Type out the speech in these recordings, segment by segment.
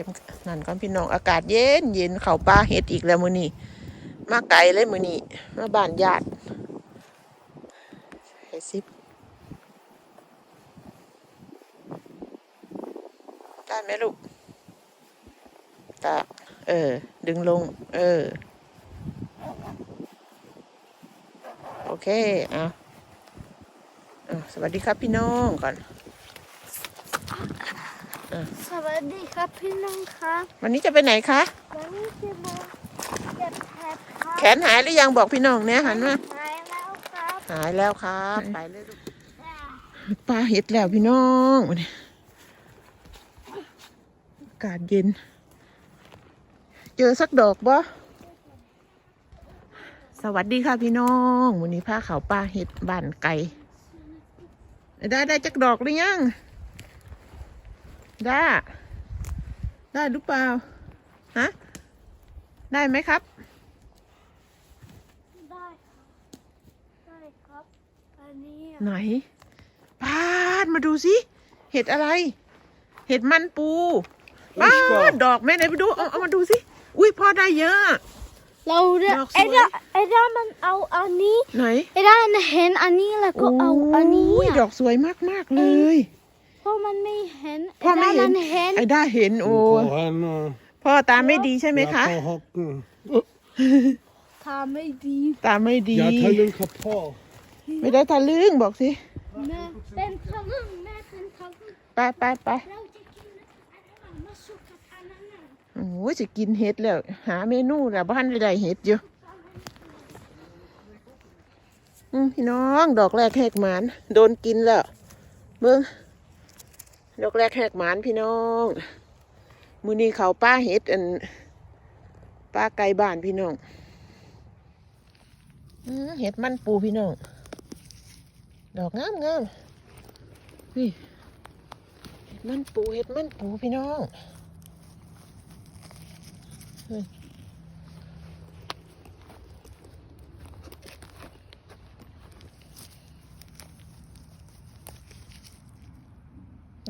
ข็มนั่นก่อนพี่น้องอากาศเย็นเย็นเขาป่าเฮ็ดอีกแล้วมือนี้มาไกลเลยมือนี้มาบ้านญาติให้ซิปได้ไหมลูกตาเออ ดึงลง เออ โอเคอะอะสวัสดีครับพี่น้องก่อน สวัสดีครับพี่น้องครับวันนี้จะไปไหนคะวันนี้จะมาเก็บแพทครับแขนหายหรือยังบอกพี่น้องเนี่ยหันมาหายแล้วครับหายแล้วครับไปเลยลูกปลาเห็ดแล้วพี่น้องวันนี้อากาศเย็น เจอสักดอกบ่สวัสดีค่ะพี่น้องวันนี้พาเขาปลาเห็ดบ้านไก่ได้ได้จักดอกหรือยัง ได้ได้หรือเปล่า ฮะ ได้ไหมครับ ได้ได้ครับ อันนี้ไหนปาดมาดูสิ เห็ดอะไร เห็ดมันปูปาดดอกแม่ไหนไปดู เอาเอามาดูสิ อุ้ยพ่อได้เยอะ เราเนี่ยดอกสวย ไอ้ด้าไอ้ด้ามันเอาอันนี้ไหนไอ้ด้าเห็นอันนี้แล้วก็เอาอันนี้โยอะดอกสวยมาก ๆ เลยเพราะมันไม่เห็นพ่อไม่เห็น ด้าเห็นไอ้ด้าเห็นโอ้ På henne. พ่อตาไม่ดีใช่ไหมคะ Jag tar hatten. ทำไม่ดีตาไม่ดี Jag tar lugnt på. ไม่ได้ทะลึ่งบอกสิแม่เป็นทะลึ่งแม่เป็นทะลึ่งไปไปไปเราจะกินอันนั้นมาสุกกับอันนั้นน่ะโอ้ยจะกินเห็ดแล้ว หาเมนูแล้วบ้านไม่ได้เห็ดอยู่อืมพี่น้องดอกแรกแหกหมานโดนกินแล้วเบิ้ง ดอกแรกแหกหมานพี่น้อง มือนี้เขาป้าเห็ดอันป้าไก่บ้านพี่น้องอเห็ดมันปูพี่น้อง ดอกงามงามนี่เห็ดมันปูเห็ดมันปูพี่น้อง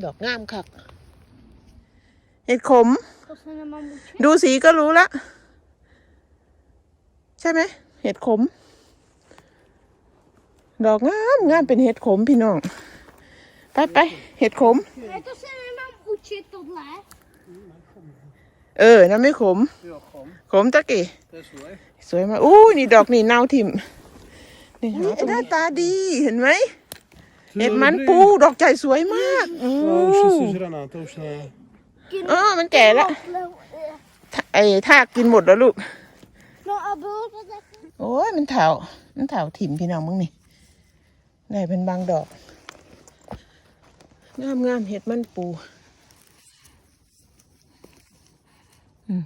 ดอกงามคักเห็ดขมก็ใช่น้ำมันบุชดูสีก็รู้ละ ใช่ไหม เห็ดขม ดอกงามงามเป็นเห็ดขมพี่น้อง ไปไปเห็ดขม เอ้ยก็ใช่น้ำมันบุชตัวไหนเออน้ำไม่ขม Ja, kom. ขมตะกี้ Det är så. สวยมากอู้นี่ดอกนี่เน่าทิ่มนี่หาตรงนี้ตาดีเห็นไหม เห็ดมันปูดอกใจสวยมากอื Ja, อ usch, så ser den ut. Usch, nej. กินเออมันแก่แล้วแล้วเอ่อไอ้ทากกินหมดแล้วลูก น้องอาบูก็จะโอ้ยมันเถามันเถาถิ่มพี่น้องมึงนี่ได้เป็นบางดอก งามงามเห็ดมันปู อืม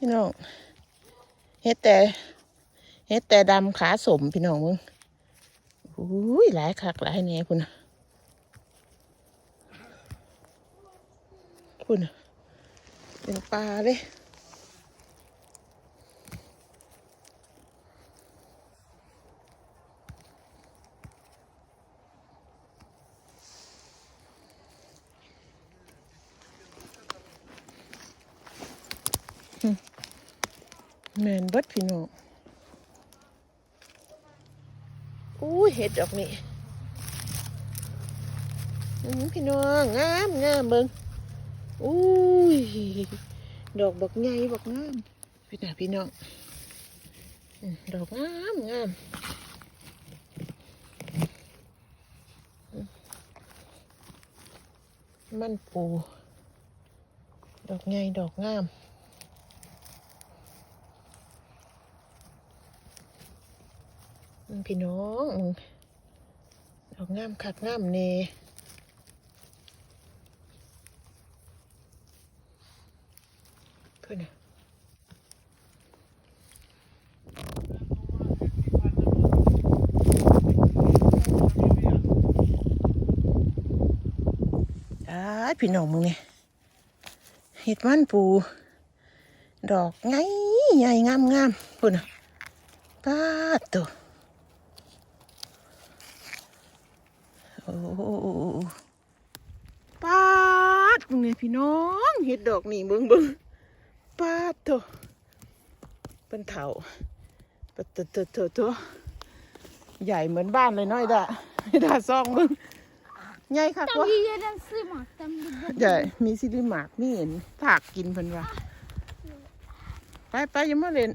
พี่น้อง เห็ดแต่เห็ดแต่ดำขาสมพี่น้องมึงอุ้ยหลายคักหลายแน่คุณคุณเป็นปลาเลย บิดพี่น้องอู้ยเห็ดดอกนี้พี่น้องงามงามเบิ้งอู้ยดอกบักใหญ่บักงามพี่น้าพี่น้องดอกงามงามมันปู ดอกใหญ่ดอกงาม มึงพี่น้องมึงดอกงามคักงามเนพื่อนน่ะอ้ายพี่น้องมึงเนี่ยเห็ดมันปู ดอกไงใหญ่งามงามๆพุ่นน่ะป้าดตัวโอ้โห ป้าดมึงเนี่ยพี่น้องเห็ดดอกนี่เบิ่งเบิ่งป้าดตัวเป็นเถาปะตัวตัวตัวตัวใหญ่เหมือนบ้านเลยน้อยด่าไอ้ด่าซองมึงใหญ่ค่ะ Tam วใหญ่มีซิลิหมากมีเห็นผักกินเพิ่นว่าไปไปยังมาเล่น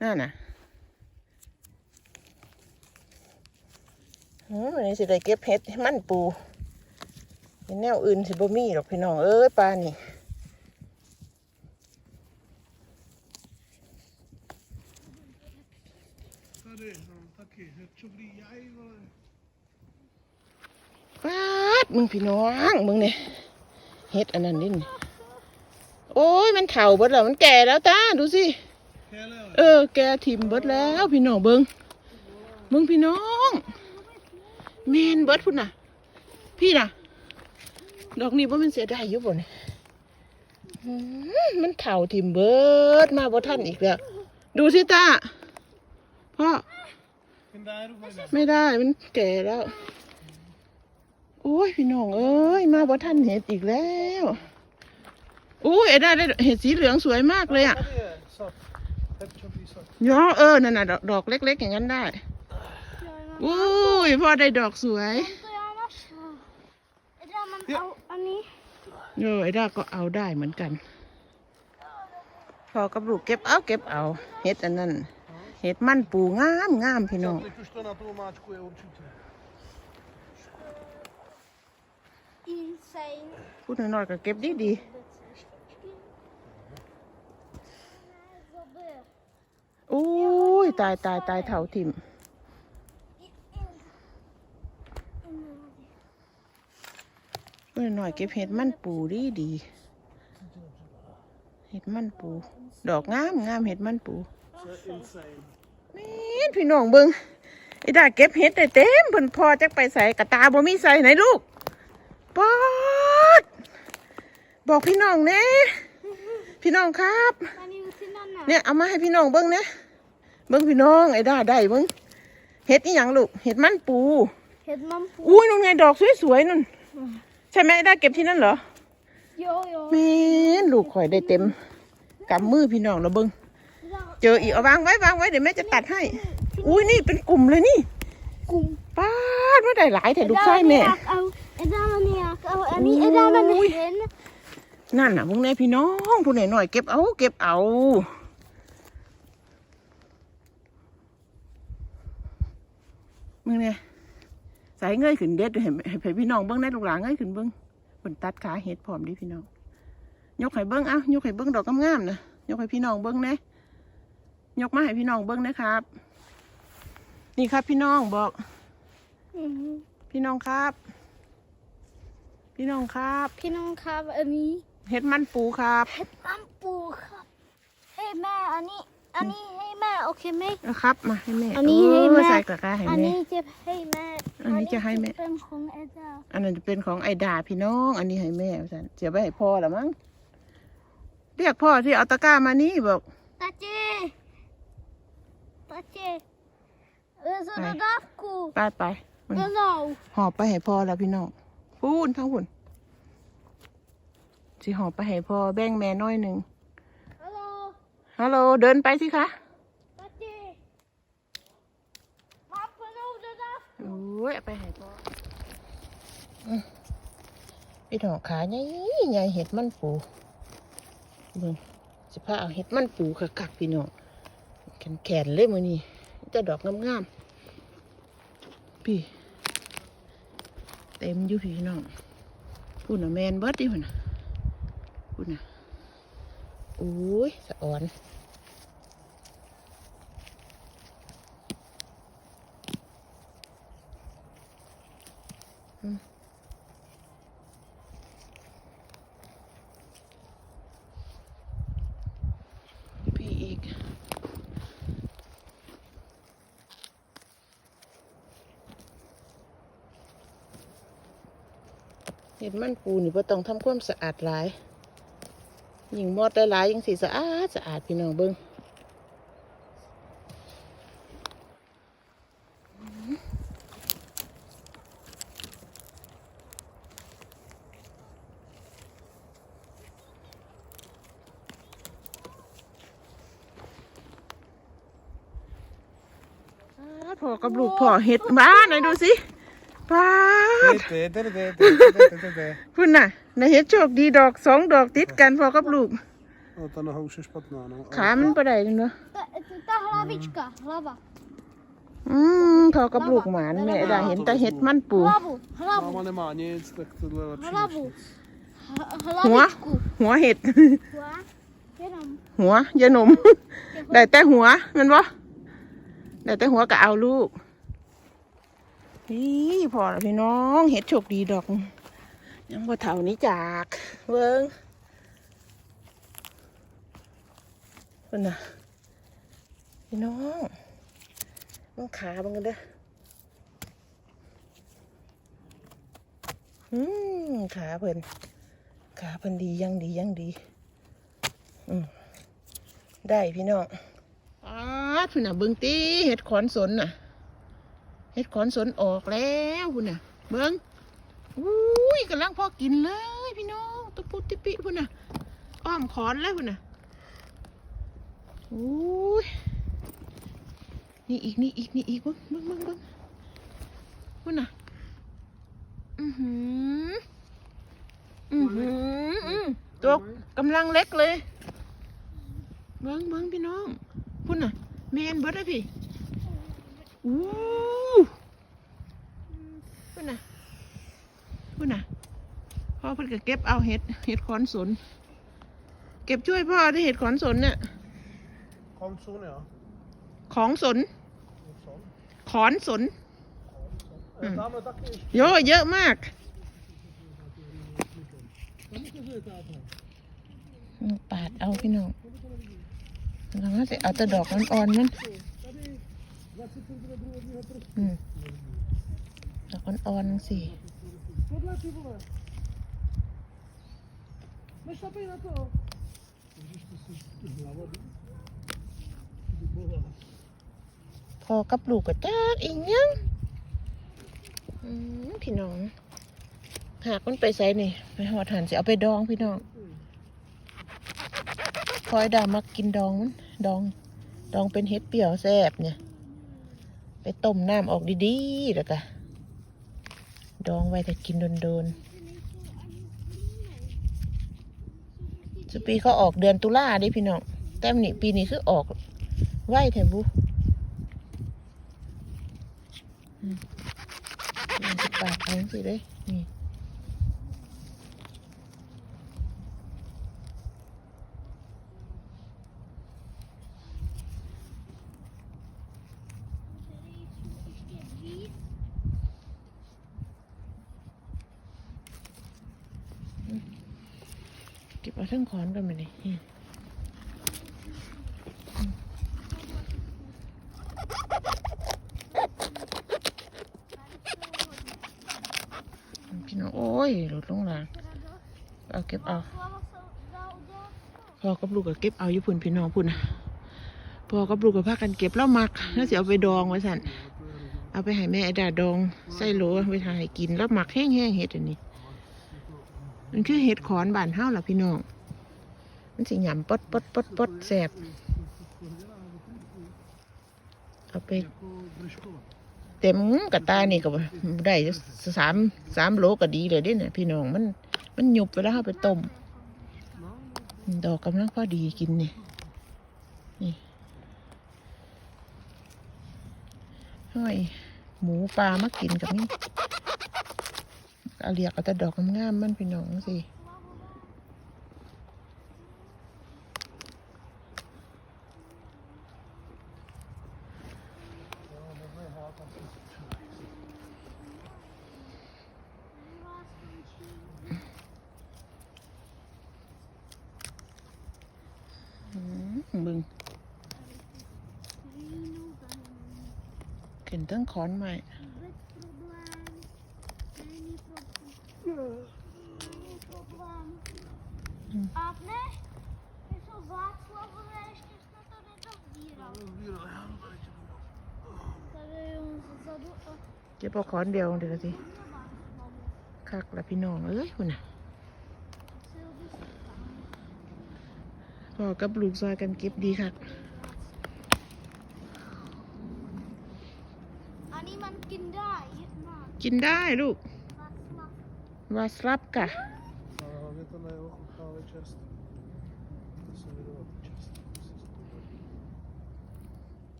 นั่นน่ะอืม วันนี้สิได้เก็บเห็ดให้มันปูเป็นแนวอื่นสิบ่มีหรอกพี่น้องเอ้ยปลานี่ปาดมึงพี่น้องมึงเนี่ยเห็ดอันนั้นนี่นี่โอ้ยมันเฒ่าเบิดแล้วมันแก่แล้วตาดูสิเออ แกทิมเบิดแล้ว พี่น้องเบิงเบิงพี่น้อง แมนเบิดพุ่นน่ะ พี่น่ะ ดอกนี้ว่ามันเสียดายอยู่บ่เนี่ยอืมมันเถ่าทิมเบิดมาบ่ทันอีกแล้ว ดูสิตาพ่อ kan daar ook bij ไม่ได้มันแก่แล้ว โอ้ยพี่น้องเอ้ย มาบ่ทันเห็ดอีกแล้วโอ้ยไอ้ได้ได้เห็ดสีเหลืองสวยมากเลยอะ Zat. Heb čobrý zat. ย้อเออนั่นน่ะดอกดอกเล็ก ๆ อย่างนั้นได้ Ja, อุ้ยพ่อได้ดอกสวย to já našla. Eda, mám Jo. au, ani. เออไอ้ด้าก็เอาได้เหมือนกันพอกับลูกเก็บเอาเก็บเอาเห็ดอันนั้นเห็ดมันปูงามงามพี่น้อง Teď už to na tou máčku je určitě. Insane. พูดน้อยๆก็เก็บดีดี Zobel. ๆโอ้ยตายตายตายเถาทิม พูดน้อยๆเก็บเห็ดมันปูดีดีๆเห็ดมันปู ดอกงามงามเห็ดมันปู insane. แม่นพี่น้องเบิงไอ้ดาเก็บเห็ดได้เต็มเพิ่นพอจักไปใส่กระตาบ่มีใส่ไหนลูกปอดบอกพี่น้องแน่พี่น้องครับ Ani usinana. เนี่ยเอามาให้พี่น้องเบิ้งนะเบิ้งพี่น้องไอ้ด้าได้เบิ้งเห็ดอีหยังลูกเห็ดมันปู Het man poe. อุ้ยนู่นไงดอกสวยๆนู่น ใช่ไหมไอ้ด้าเก็บที่นั่นเหรอ Jo, jo. แม่นลูกข่อยได้เต็มกำมือพี่น้องแล้วเบิ้ง Ja, เจออีกเอาวางไว้วางไว้เดี๋ยวแม่จะตัดให้ อุ้ยนี่เป็นกลุ่มเลยนี่ kom. ป้าดว่าได้หลายแต่ลูกไส้แม่ Eda, wanneer ik au. Ani, Eda, wanneer ik hen. นั่นน่ะพวกนี้พี่น้องผู้ไหนหน่อยเก็บเอาเก็บเอามึงเนี่ยสาย เงยขึ้นเด็ดเห็นให้พี่น้องเบิ้งได้ลูกหลานเงยขึ้นเบิ้งบนตัดขาเห็ดพร้อมดิพี่น้อง ยกให้เบิ้งเอ้ายกให้เบิ้งดอกงามๆนะยกให้พี่น้องเบิ้งเนะยกมาให้พี่น้องเบิ้งนะครับ นี่ครับพี่น้องบอก Mhm. พี่น้องครับ พี่น้องครับ พี่น้องครับ อันนี้ เห็ดมันปูครับ เห็ดมันปูครับให้แม่อันนี้ อันนี้ให้แม่โอเคไหม นะครับ มาให้แม่อันนี้ให้แม่เออใส่กระกาให้อันแม่ นี้จะให้แม่อันนี้จะให้แม่ เป็นของเอเดาอันนั้นจะเป็นของไอดาพี่น้อง อันนี้ให้แม่สันเสียไปให้พ่อละมั้ง เรียกพ่อที่เอาตะกร้ามานี่บอก ตาเจตาเจเออสระดับกูไปไปมันเออเราหอบไปให้พ่อแล้วพี่น้องพูนทั้งหุ่นสิหอบไปให้พ่อแบ่งแม่น้อยหนึ่งฮัลโหล ฮัลโหลเดินไปสิคะตาเจมาพนมสระดับโอ้ยเอาไปให้พ่ออืมพี่น้องขาใหญ่ใหญ่เห็ดมันปูเบิ่งสิพาเอาเห็ดมันปูคักๆพี่น้องแขนแขนๆเลยมือนี่จะดอกงามๆพี่ เต็มอยู่พี่น้องพูดน่ะแมนเบิดดิพุ่นน่ะพูดน่ะโอุ้ยสะออนพี่อีก เห็ดมันปูนี่บ่ต้องทำความสะอาดหลาย ยิ่งมอดหลายๆยิ่งสีสะอาดสะอาดพี่น้องเบิ้งอ้าพ่อกับลูกพ่อเห็ดบ้านไหนดูสิป้าด Det, det, det, det, det, det, det, det. พุ่นน่ะ นายเห็ดโชคดีดอกสองดอกติดกันพ่อกับลูก At han har houses på den ene. ขามันประไดนึงเนาะ Ta, ta hlavička, hlava. อืมพ่อกับลูกหมานแม่ได้เห็นแต่เห็ดมันปู Hlavu, Når hlavu, man er manic, tak tohle je lepší. hlavu. H- Hua? Hlavičku. หัวเห็ด Hua? Jenom. หัวยาหนม ได้แต่หัวแมันวะได้แต่หัวก็เอาลูกนี่พอแล้วพี่น้องเห็ดโชคดีดอก ยังบ่เท่านี้จากเบิ้งเพิ่นน่ะพี่น้องมันขาบังกันเด้ออืมขาเพิ่นขาเพิ่นดียังดียังดี อืมได้พี่น้องอ๋อพุ่นน่ะเบิ้งตีเห็ดขอนสนน่ะ เห็ดขอนสนออกแล้วพุ่นน่ะ เบิ้ง อุ้ยกำลังพอกินเลยพี่น้องตุ๊ปุติปิพุ่นน่ะอ้อมขอนแล้วพุ่นน่ะอุ้ยนี่อีกนี่อีกนี่อีกเบิ้งเบิ้งเบิ้งเบิ้งพุ่นน่ะอือหืออือหืออือตัวกำลังเล็กเลยเบิ้งเบิ้งพี่น้องพุ่นน่ะแมนเบิดเลยพี่อู้พุ่นน่ะ พุ่นน่ะพ่อเพิ่นก็เก็บเอาเห็ดเห็ดขอนสน เก็บช่วยพ่อที่เห็ดขอนสนเนี่ย Kom sånn, ja. ของสน Sånn. ขอนสน Mm. Ja, men takk. เยอะเยอะมากปาดเอาพี่น้องแล้วก็จะเอาแต่ดอกอ่อนๆมันอืมดอกอ่อนๆสิ Tohle ty vole. Nešlapej na to. Vidíš, to si hlava dubovala. พอกับลูกก็จักอีกยังอืมพี่น้อง หากมันไปใส่นี่ไปหอดหันสิเอาไปดองพี่น้องพลอยดามักกินดองมันดอง ดองเป็นเห็ดเปรี้ยวแซ่บเนี่ย ไปต้มน้ำออกดีๆแล้วก็ ดองไว้แต่กินโดนๆสุปีเขาออกเดือนตุลาไดิพี่น้องแต้มนี่ปีนี้คือออกไว้แถบุอืมมันจะปากเอาสิเลยนี่ เก็บเอาทั้ง ขอนกันมาเลยนี่พี่น้องโอ้ยหลุดลงลังเอาเก็บเอาพ่อกับลูกก็เก็บเอาอยู่พุ่นพี่น้องพุ่นนะพ่อกับลูกก็พากันเก็บแล้วมักแล้วจะเอาไปดองไว้สั่นเอาไปให้แม่ดาดองใส่โหลไปทาให้กินแล้วหมักแห้งๆเห็ดอันนี้ มันคือเห็ดขอนบานเฮาล่ะพี่น้อง มันสิหยำปดปดปดปดแสบเอาไป เต็มกระตานี่ก็ได้สามสามโลก็ดีเลยเด้เนี่ยพี่น้องมัน มันหยุบเวลาเอาไปต้มดอกกำลังพอดีกินนี่นี่ห้อยหมูปลามากินกับนี่เอาเรียกเอาแต่ดอกงามๆมันพี่น้องสิ อืมบึง ขึ้นตั้งขอนใหม่ Bez problém. Není problém. A ne? Je to Václav, ale ještě jsme to nedozbírali. Tady je on zezadu a เก็บเอาขอนเดียวเดี๋ยวสิ Václavu. คักละพี่น้องเอ้ยคุณน่ะ Chtěl bys tam. พ่อกับลูกซอยกันเก็บดีคัก กินได้ลูกวาสลับกะ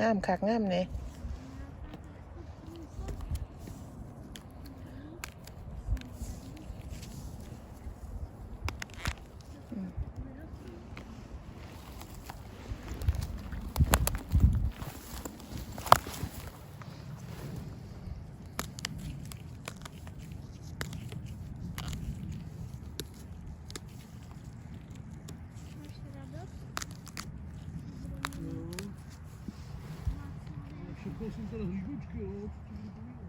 งามคักงามเนี่ย Máš radost? No. Všechno jsou tady hříbičky, jo. co ti budu povídat.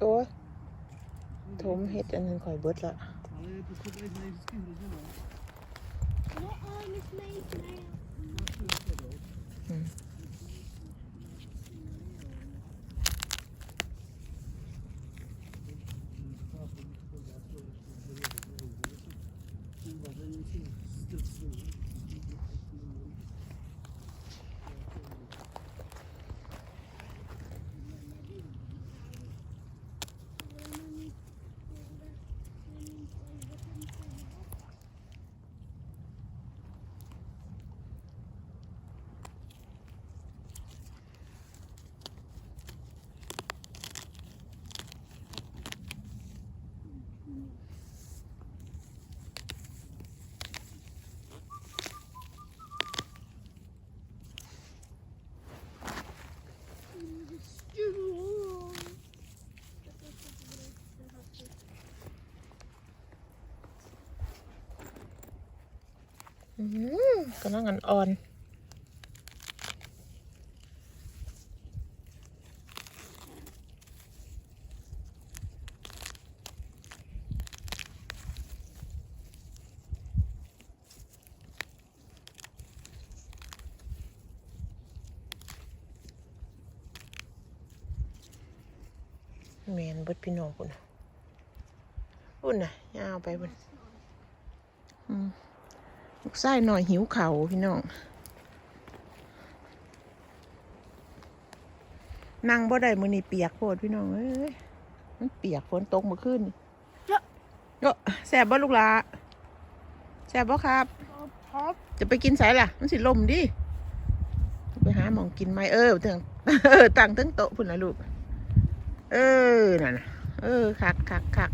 โอ้ยถมเฮ็ด อันนึงข่อยเบิดละ Ale je potřeba jich najít vždycky hrozně moc. No กำลังอ่อนแมนบดพี่น้องคุณน่ะพุ่นน่ะยาวไปพุ่น กไส้หน่อยหิวเข่าวพี่น้องนั่งบ่ได้มือนี่เปียกโพดพี่น้องเอ้ยมันเปียกฝนตกเมื่อคืนนี่ก็แสบบ่ลูกหลาแสบบ่ครับ Hop. จะไปกินไสล่ะ มันสิลมดิไปหาหมองกินไหมเออเถึงเออตั้งตั้งโต๊ะพุ่นนะลูก เออนั่นน่ะเออคักคักคัก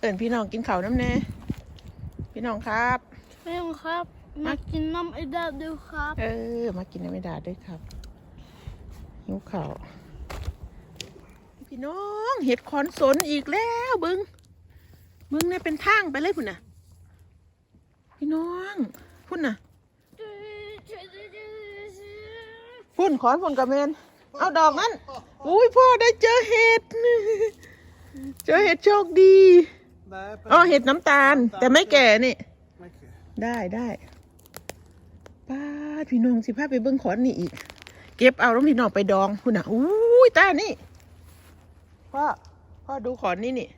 เอินพี่น้องกินข้าวน้ำแน่พี่น้องครับไม่ต้องครับ มากินน้ำไอ้ดาดูครับเออ มากินน้ำไม่ดาด้วยครับหิวข้าวพี่น้องเห็ดขอนสนอีกแล้วเบึงเบึงเนี่ยเป็นทางไปเลยพุ่นน่ะ พี่น้องพุ่นน่ะพุ่นขอนพุ่นกระเมนเอาดอกนั้นอุ้ยพ่อได้เจอเห็ด เจอเห็ดโชคดี Ne, อ๋อเห็ดน้ำตาล แต่ไม่แก่นี่ Mekě. ได้ได้ป้าดพี่น้องสิพาไปเบิ้งขอนนี่อีก เก็บเอาแล้วพี่น้องไปดองคุณน่ะอุ้ยตานี่พ่อพ่อดูขอนนี่นี่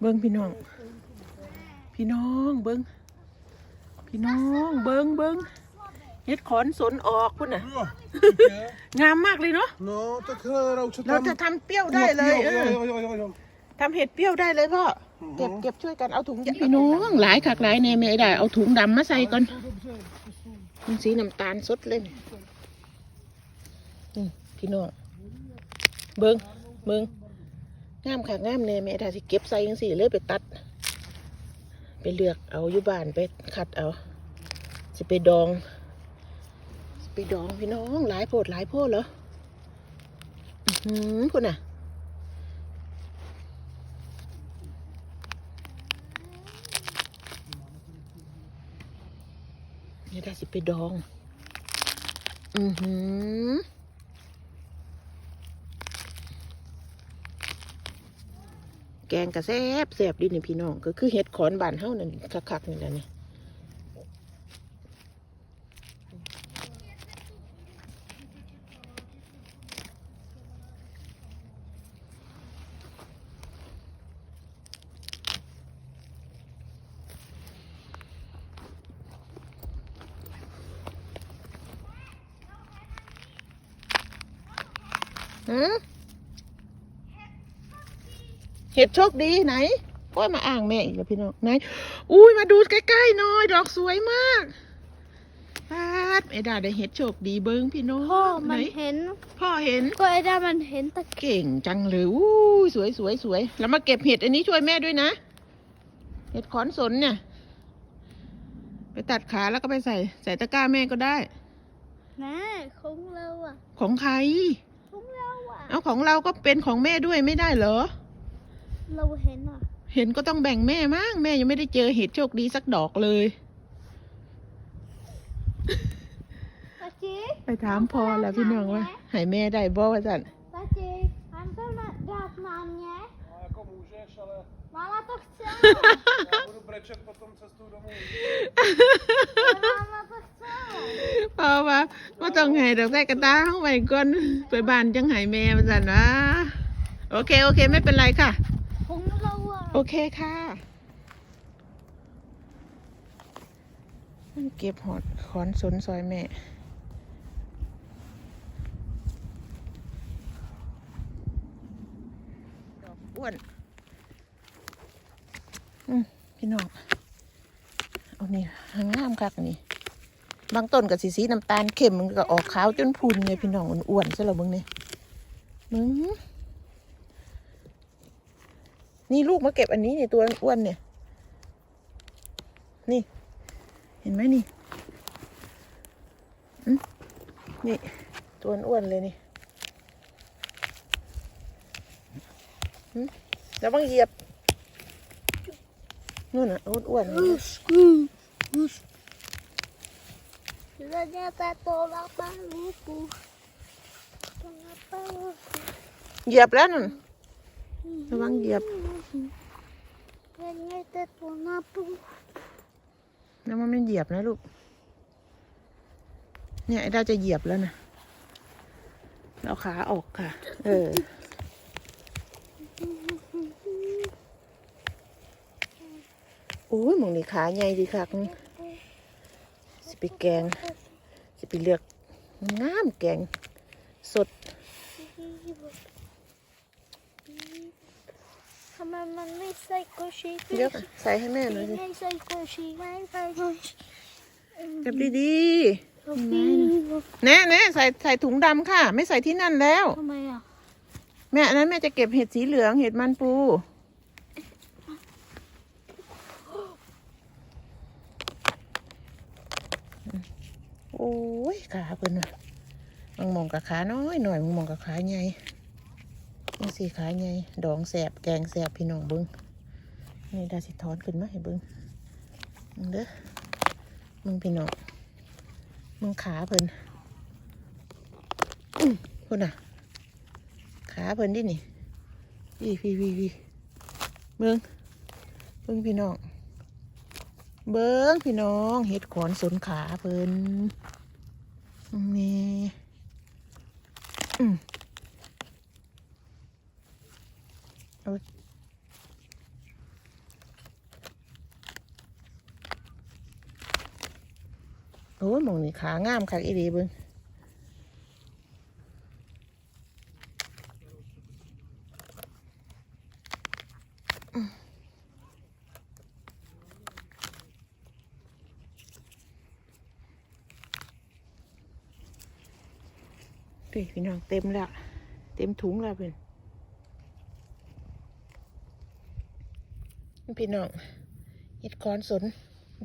เบิ้งพี่น้อง พี่น้องเบิ้งพี่น้องเบิ้งเบิ้ง เฮ็ดขอนสนออกพุ่นน่ะ Jo, mekě. งามมากเลยเนาะ No, tak hele, Rauče เรา tam... จะทำเปรี้ยวได้เลยเอ Jo, อ jo, jo, jo, jo. ทำเห็ดเปรี้ยวได้เลยพ่อเก็บเก็บช่วยกันเอาถุงยาพี่น้องหลายขักหลายแน่ไม่ได้ เอาถุงดำมาใส่ก่อน Dobře, to jsou... มันสีน้ำตาลสดเลยนี่นี่พี่น้องเบิงเบิงงามค่ะงามแน่แม่ถ้าสิเก็บใส่ยังสี่เลยไปตัด ไปเลือกเอาอยู่บ้านไปคัดเอาจะไปดองสิไปดองพี่น้องหลายโพดหลายโพดเหรออืมคุณอะนี่ได้สิไปดอง อือหือแกงกระแซบแซบดินี่พี่น้อง ก็คือเห็ดขอนบานเฮ้านั่นคักๆนี่แหละนี่ย เห็ดโชคดีไหนโอ้ยมาอ่างแม่อีกแล้วพี่น้องไหน อุ้ยมาดูใกล้ๆหน่อยดอกสวยมากปาดไอ้ดาได้เห็ดโชคดีเบิ้งพี่น้องพ่อไหมันเห็น พ่อเห็นก็ไอ้ด้ามันเห็นตะเก่งจังเลยอู้ยสวยสวยสวยแล้วมาเก็บเห็ดอันนี้ช่วยแม่ด้วยนะ เห็ดขอนสนเนี่ย ไปตัดขาแล้วก็ไปใส่ใส่ตะกร้าแม่ก็ได้นะของเราอะ ของใคร ของเราอะ เอาของเราก็เป็นของแม่ด้วยไม่ได้เหรอ เราเห็นอะ เห็นก็ต้องแบ่งแม่มั้งแม่ยังไม่ได้เจอเห็ดโชคดีสักดอกเลยตาจีไปถามพ่อแล้วพี่น้องว่าให้แม่ได้บ่ว่าจันตาจีมันก็มาดักมันไง No jako můžeš, ale Mama to chce. já budu brečet potom cestu domů. Mama to chce. เพราะว่าว่าต้องให้ดอกแต่กระตาเข้าไปก่อนไปบ้านจังให้แม่ว่าจันนะโอเคโอเค ไม่เป็นไรค่ะของเราอะ โอเคค่ะเก็บหอดขอนสนซอยแม่อ้วนอืมพี่น้อง เอานี่หางามคักนี่ บางต้นกับสีสีน้ำตาลเข้มมันก็ออกขาวจนพุนเลยพี่น้องอ้วนๆใช่หรอมึงเนี่ยมึง นี่ลูกมาเก็บอันนี้นี่ตัวอ้วนเนี่ย นี่ เห็นไหมนี่อืมนี่ ตัวอ้วนเลยนี่อืมแล้วบางเหยียบนู่นน่ะอ้วนๆเลย Ternyata tolak paluku. Tolak paluku. เหยียบแล้วนั่น ระวังเหยียบ Ternyata tolak paluku. แล้วมันไม่เหยียบนะลูก เนี่ยไอ้ดาจะเหยียบแล้วนะเอาขาออกค่ะ เออโอ้ยหมองนี่ขาใหญ่ดีค่ะสิไปแกง สิไปเลือกงามแกง สดทำ ไมมันไม่ใส่กุชีเดี๋ยวใส่ให้แม่หน่อยสิไม่ใส่กุชีไม่ใส่กุชีจับดีโอเคๆแน่แน่ใส่ใส่ถุงดำค่ะ ไม่ใส่ที่นั่นแล้วทำไมอะแม่อันนั้นแม่จะเก็บเห็ดสีเหลืองเห็ดมันปูโอ้ยขาเพิ่นว่ะมึงมองกับขาน้อยหน่อยมึงมองกับขาใหญ่ นี่สิขาใหญ่ดองแสบแกงแสบพี่น้องเบิ้งนี่ดาสิทอนขึ้นมาให้เบิ้งมึงเด้อมึงพี่น้องมึงขาเพิ่นอื้อพุ่นน่ะ ขาเพิ่นดินี่พี่พี่พี่พี่เบิ้งเบิ้งพี่น้องเบิ้งพี่น้องเห็ดขอนสนขาเพิ่นนี่อืม เอาโอ้ยหมองนี่ขางามคักอีดีเบิ้งพี่พี่น้องเต็มแล้ว เต็มถุงแล้วเพิ่น พี่น้องเห็ดคอนสน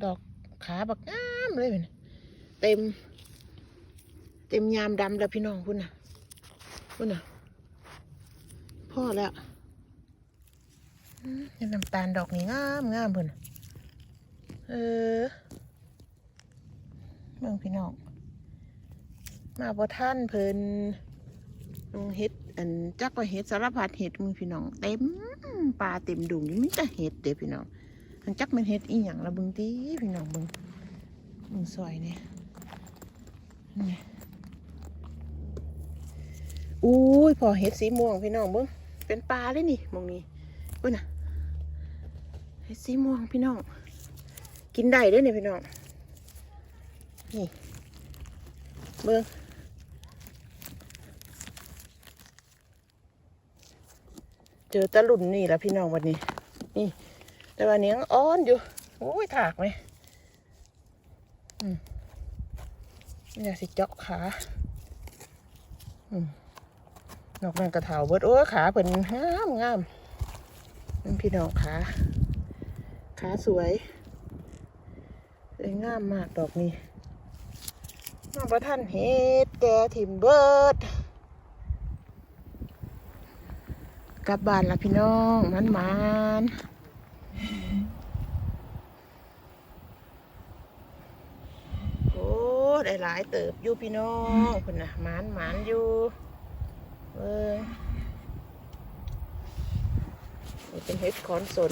ดอกขาบักงามเลยเพิ่นเต็ม เต็มยามดำแล้วพี่น้องพุ่นน่ะพุ่นน่ะพ่อแล้วอืมเห็ดน้ำตาลดอกนี้งามงามเพิ่นน่ะเออเมืองพี่น้อง มาบ่ท่านเพิ่นเฮ็ด อันจักว่าเฮ็ดสารพัดเฮ็ดมึงพี่น้องเต็มปลาเต็มดุงนี่มีแต่เฮ็ดเด้อพี่น้องอันจักแมันเฮ็ดอีหยังละเบิ่งติพี่น้องเบิ่งบิ่งซอยนี่ยนี่อุ้ยพอเฮ็ดสีม่วงพี่น้องบิ่งเป็นปลาเลยนี่มองนี้เบิ่งน่ะเฮ็ดสีม่วงพี่น้อง กินได้เด้อนี่ยพี่น้องนี่เบิ่ง เจอตะลุ่นนี่และพี่น้องวันนี้ นี่ แต่วันนี้ยังอ่อนอยู่โอ้ยถากไหมอืมนี่อยากสิเจาะขาอืมนอกนั้นกระเถาเบิดโอ้ขาเพิ่นงามงามนั่นพี่น้องขาขาสวยสวยงามมากดอกนี้มาประท่านเฮ็ดแกถิ่มเบิดก ลับบ้านละพี่น้องมันมันโอ้ได้หลายเติบอยู่พี่น้องคุณน่ะมานมานอยู่เออนี่เป็นเฮ็ดขอนสน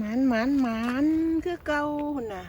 มานมานมานคือเก่าคุณน่ะ